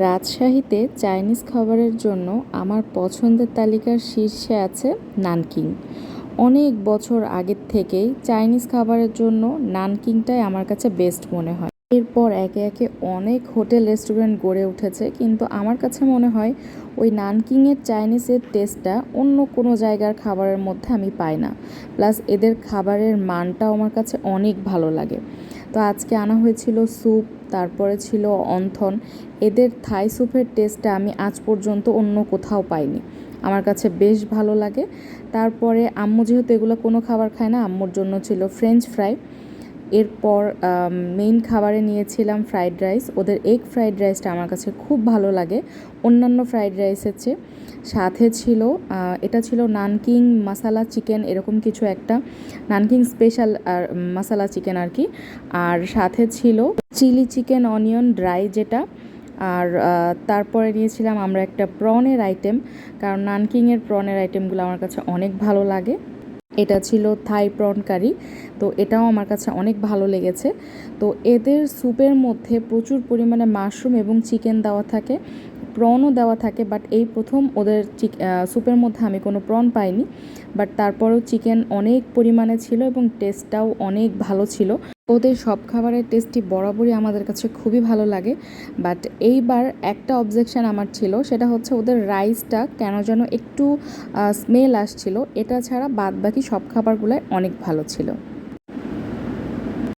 রাজশাহীতে চাইনিজ খাবারের জন্য আমার পছন্দের তালিকার শীর্ষে আছে নানকিং অনেক বছর আগের থেকেই চাইনিজ খাবারের জন্য নানকিংটাই আমার কাছে বেস্ট মনে হয়। এরপর একে একে অনেক হোটেল, রেস্টুরেন্ট গড়ে উঠেছে। কিন্তু আমার কাছে মনে হয় ওই নানকিংয়ের চাইনিজের টেস্টটা অন্য কোনো জায়গার খাবারের মধ্যে আমি পাই না। প্লাস এদের খাবারের মানটাও আমার কাছে অনেক ভালো লাগে। তো আজকে আনা হয়েছিল স্যুপ, তারপরে ছিল অন্থন। এদের থাই স্যুপের টেস্টটা আমি আজ পর্যন্ত অন্য কোথাও পাইনি। আমার কাছে বেশ ভালো লাগে। তারপরে আম্মু যেহেতু এগুলো কোনো খাবার খায় না, আম্মুর জন্য ছিল ফ্রেঞ্চ ফ্রাই। এরপর মেইন খাবারে নিয়েছিলাম ফ্রাইড রাইস ওদের এগ ফ্রাইড রাইসটা আমার কাছে খুব ভালো লাগে। অন্যান্য ফ্রাইড রাইসের চেয়ে। সাথে ছিল এটা ছিল নানকিং মাসালা চিকেন এরকম কিছু একটা। নানকিং স্পেশাল আর মাসালা চিকেন আর কি আর সাথে ছিল চিলি চিকেন অনিয়ন ড্রাই যেটা। আর তারপরে নিয়েছিলাম আমরা একটা প্রনের আইটেম কারণ নানকিংয়ের প্রনের আইটেমগুলো আমার কাছে অনেক ভালো লাগে। এটা ছিল থাই প্রন কারি তো এটাও আমার কাছে অনেক ভালো লেগেছে। তো এদের স্যুপের মধ্যে প্রচুর পরিমাণে মাশরুম এবং চিকেন দেওয়া থাকে। প্রনও দেওয়া থাকে বাট এই প্রথম ওদের চিক স্যুপের মধ্যে আমি কোনো প্রন পাইনি। বাট তারপরেও চিকেন অনেক পরিমাণে ছিল এবং টেস্টটাও অনেক ভালো ছিল। ওদের সব খাবারের টেস্টটি বরাবরই আমাদের কাছে খুবই ভালো লাগে। বাট এইবার একটা অবজেকশন আমার ছিল, সেটা হচ্ছে ওদের রাইসটা কেন যেন একটু স্মেল আসছিল। এটা ছাড়া বাদ বাকি সব খাবারগুলাই অনেক ভালো ছিল।